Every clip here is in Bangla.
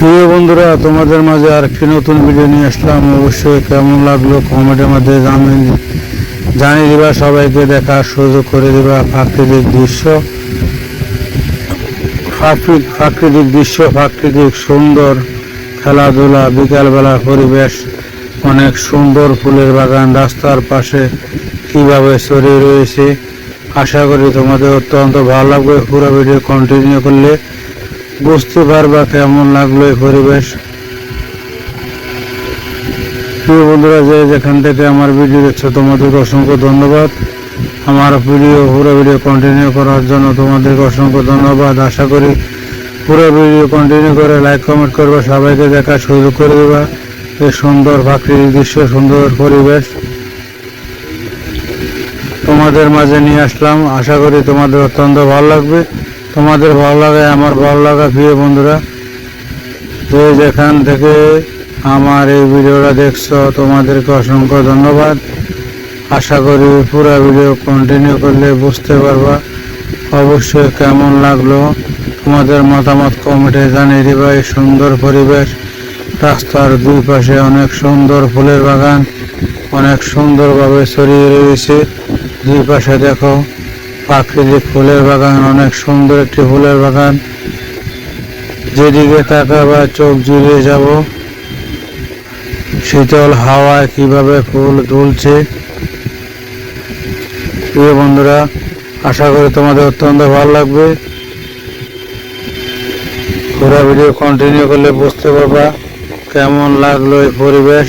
প্রিয় বন্ধুরা, তোমাদের মাঝে আর একটি নতুন ভিডিও নিয়ে আসলাম। অবশ্যই কেমন লাগল কমেন্টের মধ্যে জানিয়ে জানিয়ে দিবা, সবাইকে দেখার সুযোগ করে দিবা। প্রাকৃতিক দৃশ্য, প্রাকৃ- প্রাকৃতিক দৃশ্য, প্রাকৃতিক সুন্দর খেলাধুলা বিকালবেলা পরিবেশ, অনেক সুন্দর ফুলের বাগান, রাস্তার পাশে কীভাবে ছড়িয়ে রয়েছে। আশা করি তোমাদের অত্যন্ত ভালো লাগবে। পুরো ভিডিও কন্টিনিউ করলে বুঝতে পারবা কেমন লাগল এই পরিবেশ। প্রিয় বন্ধুরা, যে যেখান থেকে আমার ভিডিও দেখছ, তোমাদেরকে অসংখ্য ধন্যবাদ। আমার ভিডিও, পুরো ভিডিও কন্টিনিউ করার জন্য তোমাদেরকে অসংখ্য ধন্যবাদ। আশা করি পুরো ভিডিও কন্টিনিউ করে লাইক কমেন্ট করবে, সবাইকে দেখার সুযোগ করে দেবা। এই সুন্দর প্রাকৃতিক দৃশ্য, সুন্দর পরিবেশ। তোমাদের মাঝে নিয়ে আসলাম। আশা করি তোমাদের অত্যন্ত ভালো লাগবে। তোমাদের ভালো লাগায় আমার ভালো লাগা প্রিয় বন্ধুরা যে যেখান থেকে আমার এই ভিডিওটা দেখছ, তোমাদেরকে অসংখ্য ধন্যবাদ। আশা করি পুরো ভিডিও কন্টিনিউ করলে বুঝতে পারবা, অবশ্যই কেমন লাগল, তোমাদের মতামত কমেন্টে জানিয়ে দিবা। এই সুন্দর পরিবেশ, রাস্তার দুই পাশে অনেক সুন্দর ফুলের বাগান, অনেক সুন্দরভাবে ছড়িয়ে রয়েছে। দুই পাশে দেখো প্রাকৃতিক ফুলের বাগান, অনেক সুন্দর একটি ফুলের বাগান। যেদিকে তাকাবা চোখ জুড়িয়ে যাব, শীতল হাওয়ায় কীভাবে ফুল দুলছে। প্রিয় বন্ধুরা, আশা করি তোমাদের অত্যন্ত ভালো লাগবে। পুরো ভিডিও কন্টিনিউ করলে বুঝতে পারবা কেমন লাগল এই পরিবেশ।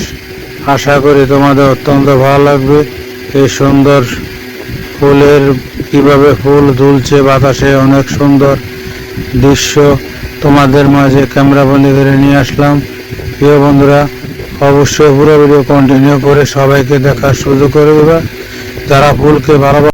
আশা করি তোমাদের অত্যন্ত ভালো লাগবে। এই সুন্দর ফুলের কীভাবে ফুল দুলছে বাতাসে অনেক সুন্দর দৃশ্য তোমাদের মাঝে ক্যামেরা বন্দি করে নিয়ে আসলাম। প্রিয় বন্ধুরা, অবশ্যই পুরো ভিডিও কন্টিনিউ করে সবাইকে দেখার সুযোগ করে দেবে। যারা ফুলকে ভালো